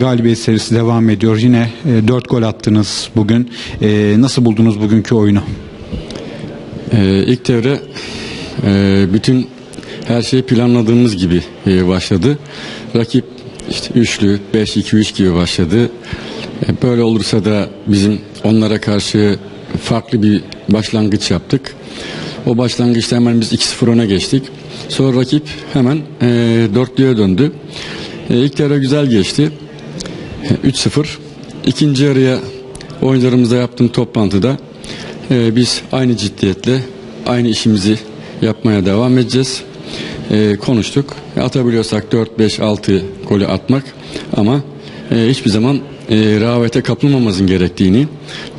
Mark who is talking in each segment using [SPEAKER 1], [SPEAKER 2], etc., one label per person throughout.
[SPEAKER 1] Galibiyet serisi devam ediyor. Yine e, 4 gol attınız bugün. E, nasıl buldunuz bugünkü oyunu?
[SPEAKER 2] Ee, ilk devre e, bütün her şey planladığımız gibi e, başladı. Rakip işte üçlü, 5-2-3 gibi başladı. E, böyle olursa da bizim onlara karşı farklı bir başlangıç yaptık. O başlangıçta hemen biz 2-0 öne geçtik. Sonra rakip hemen e, dörtlüye döndü. E, ilk devre güzel geçti. E, 3-0. İkinci yarıya oyuncularımızla yaptığım toplantıda e, biz aynı ciddiyetle aynı işimizi yapmaya devam edeceğiz. E, konuştuk. E, Atabiliyorsak 4, 5, 6 golü atmak ama e, hiçbir zaman e, rehavete kapılmamamızın gerektiğini,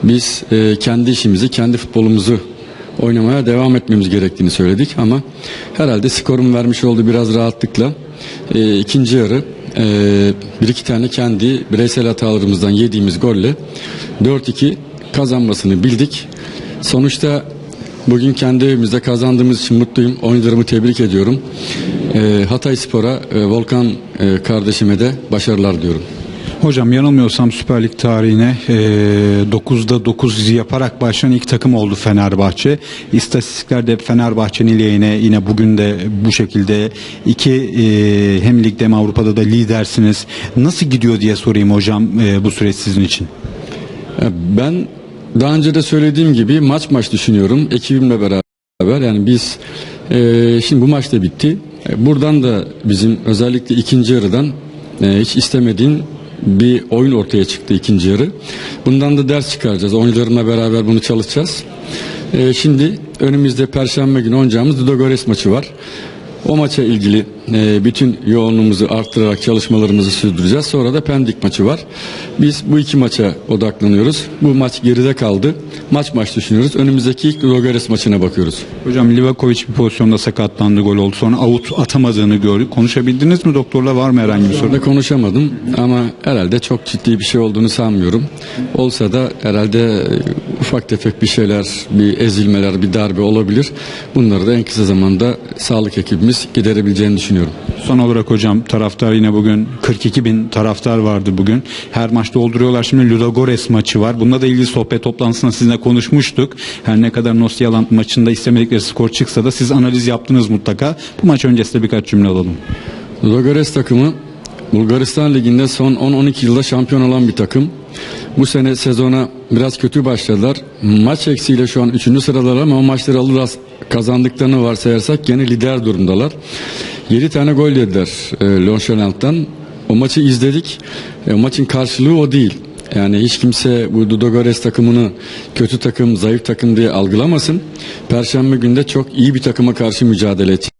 [SPEAKER 2] biz e, kendi işimizi, kendi futbolumuzu oynamaya devam etmemiz gerektiğini söyledik ama herhalde skorun vermiş olduğu biraz rahatlıkla e, ikinci yarı e, bir iki tane kendi bireysel hatalarımızdan yediğimiz golle 4-2 kazanmasını bildik. Sonuçta bugün kendi evimizde kazandığımız için mutluyum. Oyuncularımı tebrik ediyorum. E, Hatay Spor'a, e, Volkan e, kardeşime de başarılar diyorum.
[SPEAKER 1] Hocam yanılmıyorsam Süper Lig tarihine e, 9'da 9 yaparak başlayan ilk takım oldu Fenerbahçe. İstatistiklerde hep Fenerbahçe'nin lehine yine bugün de bu şekilde iki e, hem ligde hem Avrupa'da da lidersiniz. Nasıl gidiyor diye sorayım hocam e, bu süreç sizin için.
[SPEAKER 2] E, Ben daha önce de söylediğim gibi maç maç düşünüyorum ekibimle beraber. Yani biz e, şimdi bu maç da bitti. E, buradan da bizim özellikle ikinci yarıdan e, hiç istemediğim bir oyun ortaya çıktı ikinci yarı. Bundan da ders çıkaracağız. Oyuncularımla beraber bunu çalışacağız. E, şimdi önümüzde Perşembe günü oynayacağımız Ludogorets maçı var. O maça ilgili e, bütün yoğunluğumuzu arttırarak çalışmalarımızı sürdüreceğiz. Sonra da Pendik maçı var. Biz bu iki maça odaklanıyoruz. Bu maç geride kaldı. Maç maç düşünüyoruz. Önümüzdeki ilk Ludogorets maçına bakıyoruz.
[SPEAKER 1] Hocam Livakovic bir pozisyonda sakatlandı gol oldu. Sonra out atamadığını gördük. Konuşabildiniz mi doktorla var mı herhangi bir sorun?
[SPEAKER 2] Konuşamadım ama herhalde çok ciddi bir şey olduğunu sanmıyorum. Olsa da herhalde e, ufak tefek bir şeyler, bir ezilmeler, bir darbe olabilir. Bunları da en kısa zamanda sağlık ekibimiz giderebileceğini düşünüyorum.
[SPEAKER 1] Son olarak hocam taraftar yine bugün 42 bin taraftar vardı bugün. Her maç dolduruyorlar. Şimdi Ludogorets maçı var. Bununla da ilgili sohbet toplantısında sizinle konuşmuştuk. Her ne kadar Nosyaland maçında istemedikleri skor çıksa da siz analiz yaptınız mutlaka. Bu maç öncesinde birkaç cümle alalım.
[SPEAKER 2] Ludogorets takımı Bulgaristan Ligi'nde son 10-12 yılda şampiyon olan bir takım. Bu sene sezona biraz kötü başladılar. Maç eksiğiyle şu an 3. sıradalar ama o maçları alır az kazandıklarını varsayarsak gene lider durumdalar. 7 tane gol yediler e, Lonşelant'tan. O maçı izledik. E, o maçın karşılığı o değil. Yani hiç kimse bu Ludogorets takımını kötü takım, zayıf takım diye algılamasın. Perşembe günde çok iyi bir takıma karşı mücadele edecek.